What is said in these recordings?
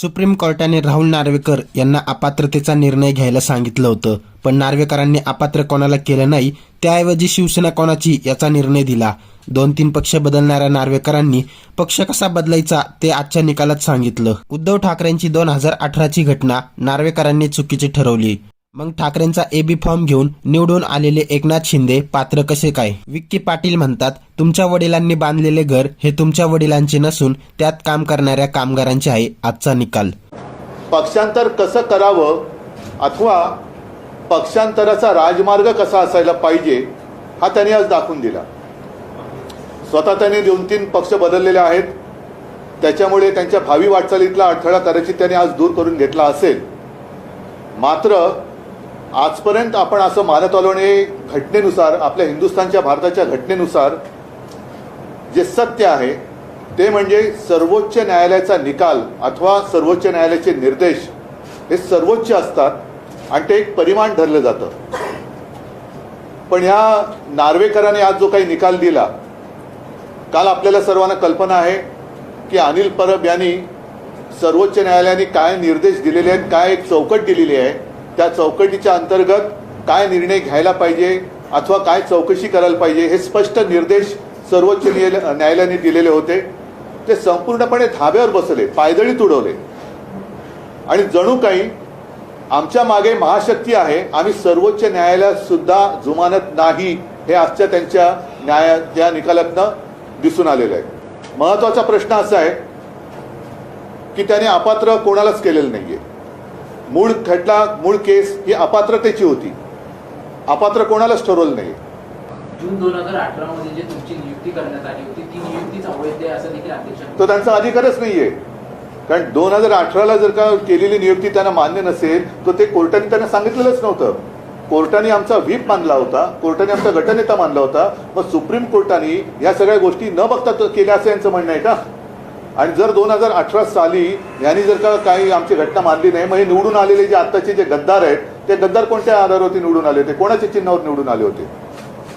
Supreme कोर्टाने राहुल नार्वेकर यांना अपात्रतेचा निर्णय घ्यायला सांगितलं होतं. पण नार्वेकरांनी अपात्र कोणाला केलं नाही त्याऐवजी शिवसेना कोणाची याचा निर्णय दिला. दोन तीन पक्ष बदलणाऱ्या नार्वेकरांनी पक्ष कसा बदलायचा ते आजच्या निकालात सांगितलं. उद्धव ठाकरेंची दोन हजार अठराची घटना नार्वेकरांनी चुकीची ठरवली. मग ठाकरेंचा एबी फॉर्म घेऊन निवडून आलेले एकनाथ शिंदे पात्र कसे काय? विक्की पाटील म्हणतात तुमच्या वडिलांनी बांधलेले घर हे तुमच्या वडिलांचे नसून त्यात काम करणाऱ्या कामगारांचे आहे आजचा निकाल. पक्षांतर कसं करावं अथवा पक्षांतराचा राजमार्ग कसा असायला पाहिजे हा त्यांनी आज दाखवून दिला. स्वतः त्यांनी दोन तीन पक्ष बदललेले आहेत. त्याच्यामुळे त्यांच्या भावी वाटचालीतला अडथळा करायची त्यांनी आज दूर करून घेतला असेल. मात्र आजपर्यंत आपण असं मानत आलो आणि घटनेनुसार आपल्या हिंदुस्थानच्या भारताच्या घटनेनुसार जे सत्य आहे ते म्हणजे सर्वोच्च न्यायालयाचा निकाल अथवा सर्वोच्च न्यायालयाचे निर्देश हे सर्वोच्च असतात आणि ते एक परिमाण धरलं जातं. पण ह्या नार्वेकरांनी आज जो काही निकाल दिला काल आपल्याला सर्वांना कल्पना आहे की अनिल परब यांनी सर्वोच्च न्यायालयाने काय निर्देश दिलेले आहेत काय एक चौकट दिलेली आहे त्या चौकटीच्या अंतर्गत काय निर्णय घ्यायला पाहिजे अथवा काय चौकशी करायला पाहिजे हे स्पष्ट निर्देश सर्वोच्च न्यायालयाने दिलेले होते. ते संपूर्णपणे धाब्यावर बसले पायदळी तुडवले. आणि जणू काही आमच्या मागे महाशक्ती आहे आम्ही सर्वोच्च न्यायालयात सुद्धा जुमानत नाही हे आजच्या त्यांच्या न्याया त्या निकालातनं दिसून आलेलं आहे. महत्त्वाचा प्रश्न असा आहे की त्याने अपात्र कोणालाच केलेलं नाहीये. मूळ खटला मूळ केस ही अपात्रतेची होती. अपात्र कोणालाच ठरवलं नाही. जून दोन हजार अठरा मध्ये जे तुमची नियुक्ती करण्यात आली होती ती नियुक्तीच अवैध आहे असं देखील अध्यक्ष तो त्यांचा अधिकारच नाहीये. कारण दोन हजार अठराला जर का केलेली नियुक्ती त्यांना मान्य नसेल तर ते कोर्टाने त्यांना सांगितलेलंच नव्हतं. कोर्टाने आमचा व्हीप मानला होता कोर्टाने आमचा गटनेता मानला होता मग सुप्रीम कोर्टाने या सगळ्या गोष्टी न बघता केल्या असं यांचं म्हणणं आहे का? आणि जर दोन हजार अठरा साली यांनी जर का काही आमची घटना मानली नाही मग हे निवडून आलेले जे आत्ताचे जे गद्दार आहेत ते गद्दार कोणत्या आधारावरती निवडून आले होते? कोणाच्या चिन्हावर निवडून आले होते?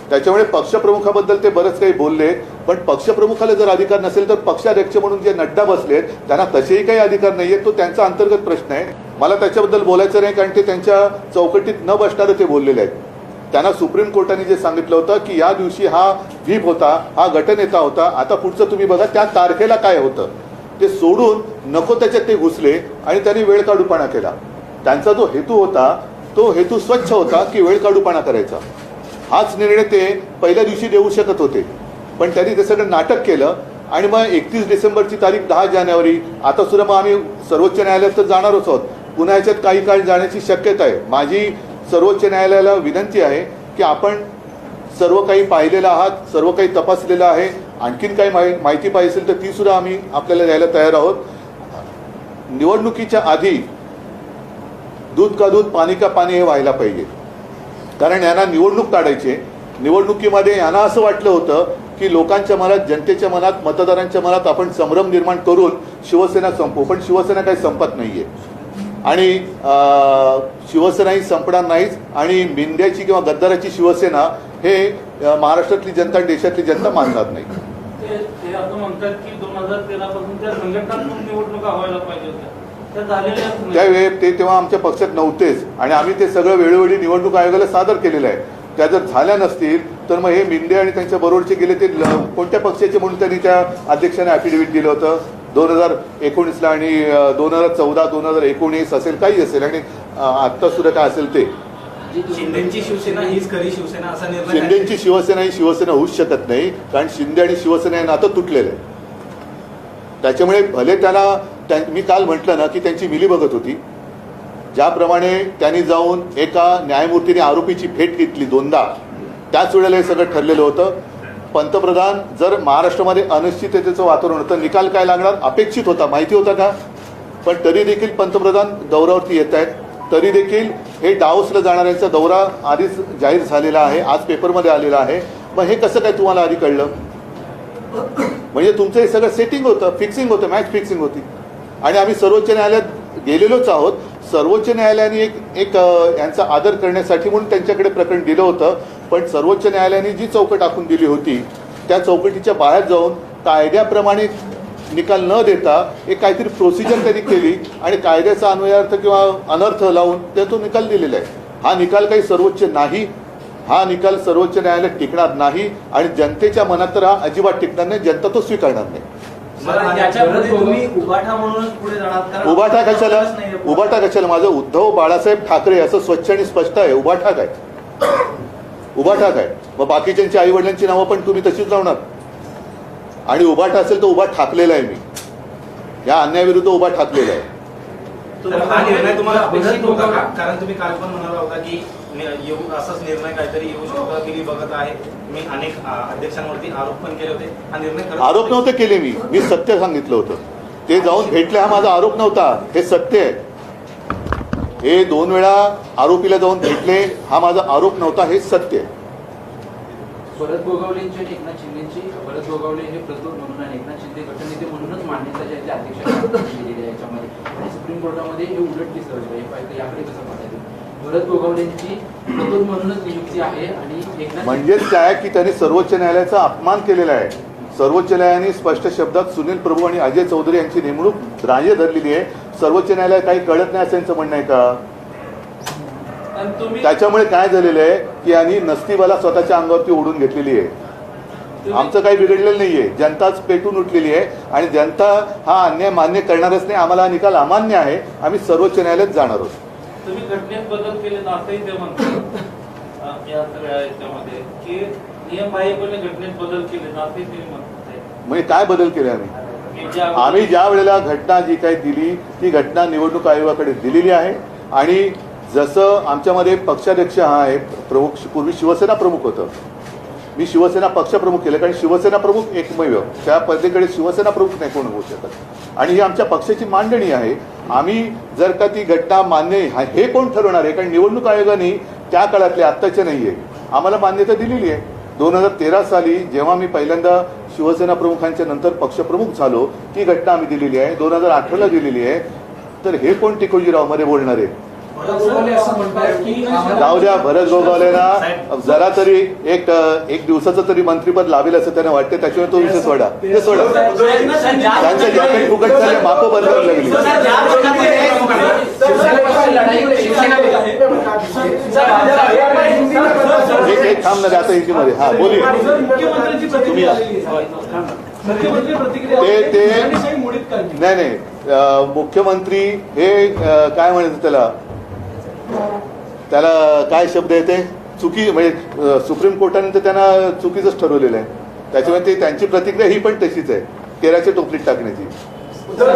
त्याच्यामुळे पक्षप्रमुखाबद्दल ते बरंच काही बोलले पण पक्षप्रमुखाला जर अधिकार नसेल तर पक्षाध्यक्ष म्हणून जे नड्डा बसलेत त्यांना तसेही काही अधिकार नाहीये. तो त्यांचा अंतर्गत प्रश्न आहे. मला त्याच्याबद्दल बोलायचं नाही कारण ते त्यांच्या चौकटीत न बसणारे ते बोललेले आहेत. त्यांना सुप्रीम कोर्टाने जे सांगितलं होतं की या दिवशी हा व्हीप होता हा गटनेता होता आता पुढचं तुम्ही बघा त्या तारखेला काय होतं? ते सोडून नको त्याच्यात ते घुसले आणि त्यांनी वेळ काढूपणा केला. त्यांचा जो हेतू होता तो हेतू स्वच्छ होता की वेळ काढूपणा करायचा. हाच निर्णय ते पहिल्या दिवशी देऊ शकत होते. पण त्यांनी ते सगळं नाटक केलं आणि मग एकतीस डिसेंबरची तारीख दहा जानेवारी आता सुद्धा मग आम्ही सर्वोच्च न्यायालयात तर जाणारच आहोत. पुन्हा याच्यात काही काळ जाण्याची शक्यता आहे. माझी सर्वोच्च न्यायालयाला विनंती आहे की आपण सर्व काही पाहिलेलं आहात सर्व काही तपासलेलं आहे आणखीन काही माहि माहिती पाहिजे असेल तर ती सुद्धा आम्ही आपल्याला द्यायला तयार आहोत. निवडणुकीच्या आधी दूध का दूध पाणी का पाणी हे व्हायला पाहिजे. कारण यांना निवडणूक काढायची निवडणुकीमध्ये यांना असं वाटलं होतं की लोकांच्या मनात जनतेच्या मनात मतदारांच्या मनात आपण संभ्रम निर्माण करून शिवसेना संपू पण शिवसेना काही संपत नाहीये. आणि शिवसेना ही संपणार नाहीच आणि मिंद्याची किंवा गद्दाराची शिवसेना हे महाराष्ट्रातली जनता आणि देशातली जनता मानणार नाही. त्यावेळी ते तेव्हा आमच्या पक्षात नव्हतेच आणि आम्ही ते सगळं वेळोवेळी निवडणूक आयोगाला सादर केलेलं आहे. त्या जर झाल्या नसतील तर मग हे मिंदे आणि त्यांच्या बरोबरचे गेले ते कोणत्या पक्षाचे म्हणून त्यांनी त्या अध्यक्षाने ॲफिडेव्हिट दिलं होतं? दोन हजार एकोणीसला आणि दोन हजार चौदा दोन हजार एकोणीस असेल काही असेल. आणि आत्ता सुद्धा काय असेल ते. शिंदेची शिवसेना हीच खरी शिवसेना असा निर्णय शिंदेची शिवसेना ही शिवसेना होऊच शकत नाही कारण शिंदे आणि शिवसेना हे नातं तुटलेलं आहे. त्याच्यामुळे भले त्याला त्या- मी काल म्हटलं ना की त्यांची मिली बघत होती. ज्याप्रमाणे त्यांनी जाऊन एका न्यायमूर्तीने आरोपीची भेट घेतली दोनदा त्याच वेळेला हे सगळं ठरलेलं होतं. पंतप्रधान जर महाराष्ट्रामध्ये अनिश्चिततेचं वातावरण होतं निकाल काय लागणार? अपेक्षित होता. माहिती होता का? पण तरी देखील पंतप्रधान दौऱ्यावरती येत आहेत. तरी देखील हे डाऊसला जाणाऱ्यांचा दौरा आधीच जाहीर झालेला आहे आज पेपरमध्ये आलेला आहे. मग हे कसं काय तुम्हाला आधी कळलं? म्हणजे तुमचं हे सगळं सेटिंग होतं फिक्सिंग होतं मॅच फिक्सिंग होती. आणि आम्ही सर्वोच्च न्यायालयात गेलेलोच आहोत. सर्वोच्च न्यायालयाने एक एक यांचा आदर करण्यासाठी म्हणून त्यांच्याकडे प्रकरण दिलं होतं. पण सर्वोच्च न्यायालयाने जी चौकट आखून दिली होती त्या चौकटीच्या बाहेर जाऊन कायद्याप्रमाणे निकाल न देता एक काहीतरी प्रोसिजर त्यांनी केली आणि कायद्याचा अन्वयार्थ किंवा अनर्थ लावून ते तो निकाल दिलेला आहे. हा निकाल काही सर्वोच्च नाही. हा निकाल सर्वोच्च न्यायालयात टिकणार नाही आणि जनतेच्या मनात तर हा अजिबात टिकणार नाही जनता तो स्वीकारणार नाही. उभाठा कशाला. उभाटा कशाला? माझं उद्धव बाळासाहेब ठाकरे असं स्वच्छ आणि स्पष्ट आहे. उभाठा काय? उभाठा काय मग बाकीच्यांची आई वडिलांची नावं पण तुम्ही तशीच लावणार. आणि उभाठा असेल तर उभा ठाकलेला आहे मी. या अन्यायाविरुद्ध उभा ठाकलेला आहे. तर हा निर्णय तुम्हाला अपेक्षित भरत होता का? गोगावले- कारण तुम्ही काल पण म्हणाला होता की नि- येऊ असाच निर्णय काहीतरी येऊ शकतो की मी बघत आहे. मी अनेक आ, अध्यक्षांवरती आरोप पण केले होते. हा निर्णय खरंच आरोप नव्हते केले मी. मी सत्य सांगितलं होतं. ते जाऊन भेटले हा माझा आरोप नव्हता. हे सत्य आहे. हे दोन वेळा आरोपीला जाऊन भेटले हा माझा आरोप नव्हता हे सत्य आहे. भरत गोगावलेंची आणि एकनाथ शिंदेची भरत गोगावले हे प्रतोद म्हणून आणि एकनाथ शिंदे गटनेते म्हणूनच मान्यता जी आहे ती अध्यक्षांनी दिलेली आहे याच्यामध्ये. आणि सुप्रीम कोर्टामध्ये हे उलट दिसलं पाहिजे याकडे कसं पाहायचं भरत गोगावलेंची प्रतोद म्हणूनच नियुक्ती आहे आणि एकनाथ म्हणजेच काय की त्यांनी सर्वोच्च न्यायालयाचा अपमान केलेला आहे? सर्वोच्च न्यायालयाने स्पष्ट शब्दात सुनील प्रभू आणि अजय चौधरी यांची नेमणूक ग्राह्य धरलेली आहे. सर्वोच्च न्यायालय काही कळत नाही असं यांचं म्हणणं आहे का? त्याच्यामुळे काय झालेलं आहे की यांनी नसतीवाला स्वतःच्या अंगावरती ओढून घेतलेली आहे. आमचं काही बिघडलेलं नाहीये. जनताच पेटून उठलेली आहे आणि जनता हा अन्याय मान्य करणारच नाही. आम्हाला हा निकाल अमान्य आहे. आम्ही सर्वोच्च न्यायालयात जाणार आहोत. तुम्ही घटनेत बदल केले असंही ते म्हणतात. अं, या सगळ्या याच्यामध्ये की नियमबाह्यपणे घटनेत बदल केले तर असंही ते म्हणतात. म्हणजे काय बदल केले आम्ही? आम्ही ज्या वेळेला घटना जी काही दिली ती घटना निवडणूक आयोगाकडे दिलेली आहे. आणि जसं आमच्यामध्ये पक्षाध्यक्ष हा आहे प्रमुख पूर्वी शिवसेना प्रमुख होतं. मी शिवसेना पक्षप्रमुख केलं कारण शिवसेना प्रमुख एकमेव. त्या पद्धतीकडे शिवसेना प्रमुख नाही कोण होऊ शकत. आणि ही आमच्या पक्षाची मांडणी आहे. आम्ही जर का ती घटना मान्य हे कोण ठरवणार आहे? कारण निवडणूक आयोगाने त्या काळातले आत्ताचे नाही आहे आम्हाला मान्यता दिलेली आहे. दोन हजार तेरा साली जेव्हा मी पहिल्यांदा शिवसेना प्रमुखांच्या नंतर पक्षप्रमुख झालो ती घटना आम्ही दिलेली आहे दोन हजार अठराला दिलेली आहे तर हे कोण टिकोजीरावमध्ये बोलणार आहे जाऊ द्या भरत गोगावलेना जरा तरी एक एक दिवसाचं तरी मंत्रीपद लावेल असं त्यांना वाटते त्याच्यामुळे तो विषय सोडा ते सोडा त्यांचं जॅकेट फुकट झाले माप बंद लागली एक थांब ना आता हा बोलूया ते. नाही नाही. मुख्यमंत्री हे काय म्हणायचं त्याला? त्याला काय शब्द येते चुकी म्हणजे सुप्रीम कोर्टाने तर त्यांना चुकीचंच ठरवलेलं आहे. त्याच्यामुळे ते त्यांची प्रतिक्रिया ही पण तशीच आहे. तेराच्या टोपलीत टाकण्याची. पण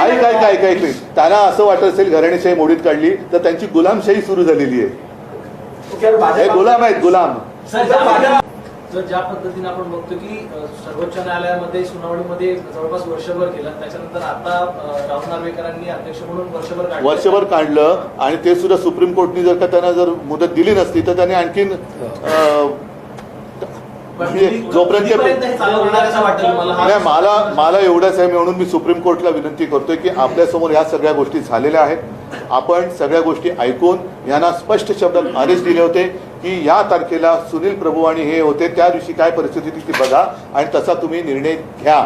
ऐक ऐक ऐक. त्यांना असं वाटत असेल घराणेशाही मोडीत काढली तर त्यांची गुलामशाही सुरू झालेली आहे. हे गुलाम आहेत गुलाम. सर, ज्या- पद्धतीने आपण बघतो की सर्वोच्च न्यायालयामध्ये सुनावणीमध्ये जवळपास वर्षभर केलं त्याच्यानंतर आता राहुल नार्वेकरांनी अध्यक्ष म्हणून वर्षभर काढलं. वर्षभर काढलं आणि ते सुद्धा सुप्रीम कोर्टने जर का त्यांना जर मुदत दिली नसती तर त्यांनी आणखीन म्हणजे जोपर्यंत मला मला एवढंच आहे म्हणून मी सुप्रीम कोर्टला विनंती करतोय की आपल्यासमोर ह्या सगळ्या गोष्टी झालेल्या आहेत. आपण सगळ्या गोष्टी ऐकून यांना स्पष्ट शब्दात आदेश दिले होते की या तारखेला सुनील प्रभू आणि हे होते. त्या दिवशी काय परिस्थिती ती बघा आणि तसा तुम्ही निर्णय घ्या.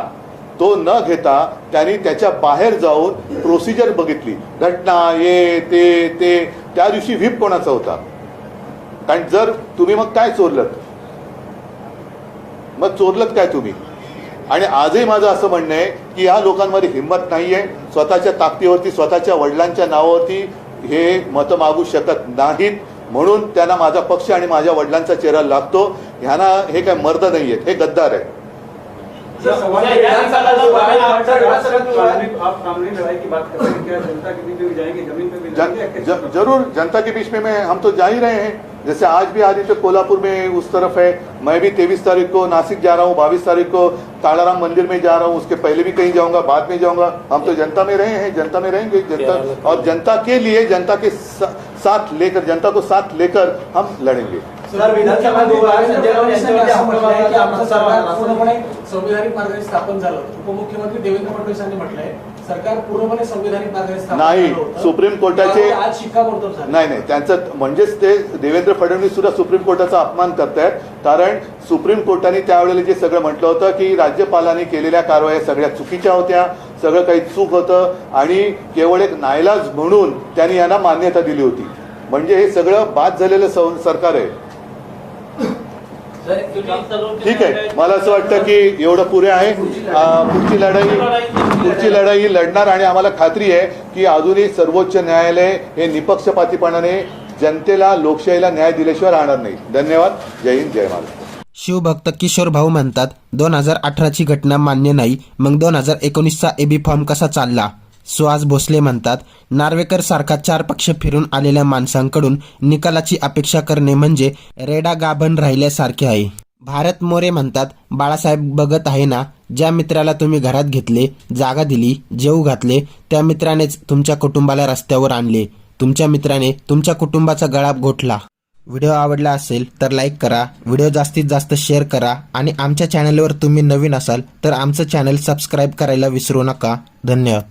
तो न घेता त्यांनी त्याच्या बाहेर जाऊन प्रोसिजर बघितली. घटना ये ते ते. त्या दिवशी व्हीप कोणाचा होता? कारण जर तुम्ही मग काय चोरलत? मग चोरलत काय तुम्ही? आणि आजही माझं असं म्हणणं आहे की या लोकांमध्ये हिंमत नाहीये. स्वतःच्या ताकदीवरती स्वतःच्या वडिलांच्या नावावरती हे मतं मागू शकत नाहीत. म्हणून त्यांना माझा पक्ष आणि माझ्या वडिलांचा चेहरा लागतो. ह्यांना हे काय मर्द नाही आहेत. हे गद्दार आहे हैं जरूर जनता के बीच में मैं हम तो जा ही रहे हैं। जैसे आज भी आदित्य कोल्हापुर में उस तरफ है। मैं भी तेईस तारीख को नासिक जा रहा हूँ बाईस तारीख को तालाराम मंदिर में जा रहा हूँ। उसके पहले भी कहीं जाऊंगा बाद में जाऊंगा। हम तो जनता में रहे हैं जनता में रहेंगे जनता और जनता के लिए जनता के साथ लेकर जनता को साथ लेकर हम लड़ेंगे। सर विधानसभा विभाग संजय राऊत यांच्यावरती असं म्हटलं आहे की आमचं सरकार पूर्णपणे संविधानिक मार्गाने स्थापन झालं उपमुख्यमंत्री देवेंद्र फडणवीस यांनी म्हटलंय सरकार पूर्णपणे संविधानिक मार्गाने स्थापन नाही. सुप्रीम कोर्टाचे- आज नाही नाही त्यांचं म्हणजेच ते देवेंद्र फडणवीस सुद्धा सुप्रीम कोर्टाचा अपमान करतायत. कारण सुप्रीम कोर्टाने त्यावेळेला जे सगळं म्हटलं होतं की राज्यपालांनी केलेल्या कारवाया सगळ्या चुकीच्या होत्या सगळं काही चूक होतं आणि केवळ एक नायलाज म्हणून त्यांनी यांना मान्यता दिली होती. म्हणजे हे सगळं बाद झालेलं सरकार आहे. ठीक आहे. मला असं वाटतं की एवढं पुरे आहे. पुढची लढाई पुढची लढाई लढणार आणि आम्हाला खात्री आहे की अजूनही सर्वोच्च न्यायालय हे निपक्षपातीपणाने जनतेला लोकशाहीला न्याय दिल्याशिवाय राहणार नाही. धन्यवाद. जय हिंद जय महाराष्ट्र. शिवभक्त किशोर भाऊ म्हणतात दोन हजार अठराची घटना मान्य नाही मग दोन हजार एकोणीसचा एबी फॉर्म कसा चालला? सुहास भोसले म्हणतात नार्वेकर सारखा चार पक्ष फिरून आलेल्या माणसांकडून निकालाची अपेक्षा करणे म्हणजे रेडा गाभण राहिल्यासारखे आहे. भारत मोरे म्हणतात बाळासाहेब बघत आहे ना ज्या मित्राला तुम्ही घरात घेतले जागा दिली जेऊ घातले त्या मित्रानेच तुमच्या कुटुंबाला रस्त्यावर आणले. तुमच्या मित्राने तुमच्या कुटुंबाचा गळा घोटला. व्हिडिओ आवडला असेल तर लाईक करा व्हिडिओ जास्तीत जास्त शेअर करा आणि आमच्या चॅनलवर तुम्ही नवीन असाल तर आमचं चॅनल सबस्क्राईब करायला विसरू नका. धन्यवाद.